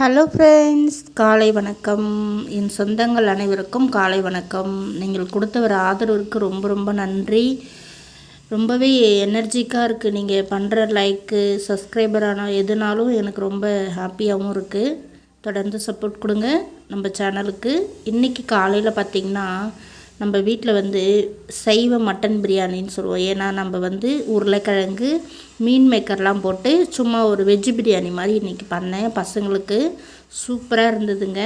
Hello friends காலை வணக்கம். என் சொந்தங்கள் அனைவருக்கும் காலை வணக்கம். நீங்கள் கொடுத்த ஒரு ஆதரவுக்கு ரொம்ப ரொம்ப நன்றி. ரொம்பவே எனர்ஜிக்காக இருக்குது நீங்கள் பண்ணுற லைக்கு சப்ஸ்கிரைபரான எதுனாலும் எனக்கு ரொம்ப ஹாப்பியாகவும் இருக்குது தொடர்ந்து சப்போர்ட் கொடுங்க. நம்ம சேனலுக்கு இன்றைக்கி காலையில் பார்த்திங்கன்னா நம்ம வீட்டில் வந்து சைவ மட்டன் பிரியாணின்னு சொல்லுவோம். ஏன்னா நம்ம வந்து உருளைக்கிழங்கு மீன் மேக்கர்லாம் போட்டு சும்மா ஒரு வெஜ்ஜு பிரியாணி மாதிரி இன்றைக்கி பண்ணேன். பசங்களுக்கு சூப்பராக இருந்ததுங்க.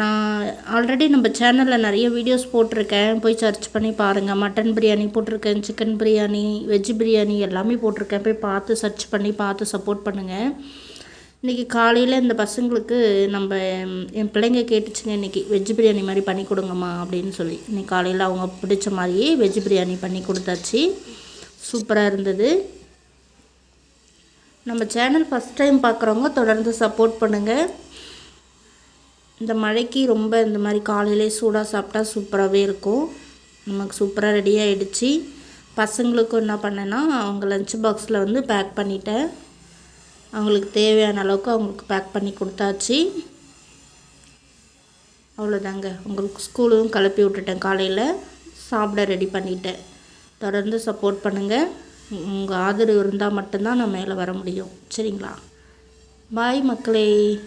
நான் ஆல்ரெடி நம்ம சேனலில் நிறைய வீடியோஸ் போட்டிருக்கேன். போய் சர்ச் பண்ணி பாருங்கள் மட்டன் பிரியாணி போட்டிருக்கேன் சிக்கன் பிரியாணி வெஜ்ஜு பிரியாணி எல்லாமே போட்டிருக்கேன். போய் பார்த்து சர்ச் பண்ணி பார்த்து சப்போர்ட் பண்ணுங்கள் இன்றைக்கி காலையில் இந்த பசங்களுக்கு நம்ம என் பிள்ளைங்க கேட்டுச்சுங்க இன்றைக்கி வெஜ் பிரியாணி மாதிரி பண்ணி கொடுங்கம்மா அப்படின்னு சொல்லி. இன்றைக்கி காலையில் அவங்க பிடிச்ச மாதிரியே வெஜ் பிரியாணி பண்ணி கொடுத்தாச்சு. சூப்பராக இருந்தது. நம்ம சேனல் ஃபஸ்ட் டைம் பார்க்குறவங்க தொடர்ந்து சப்போர்ட் பண்ணுங்கள் இந்த மழைக்கு ரொம்ப இந்த மாதிரி காலையிலே சூடாக சாப்பிட்டா சூப்பராகவே இருக்கும். நமக்கு சூப்பராக ரெடி பசங்களுக்கும் என்ன பண்ணேன்னா அவங்க லஞ்ச் பாக்ஸில் வந்து பேக் பண்ணிட்டேன். அவங்களுக்கு தேவையான அளவுக்கு அவங்களுக்கு பேக் பண்ணி கொடுத்தாச்சு. அவ்வளோதாங்க. உங்களுக்கு ஸ்கூலும் கிளப்பி விட்டுட்டேன் காலையில். சாப்பிட ரெடி பண்ணிட்டேன். தொடர்ந்து சப்போர்ட் பண்ணுங்கள் உங்கள் ஆதரவு இருந்தால் மட்டும்தான் நான் மேலே வர முடியும். சரிங்களா? பாய் மக்களே.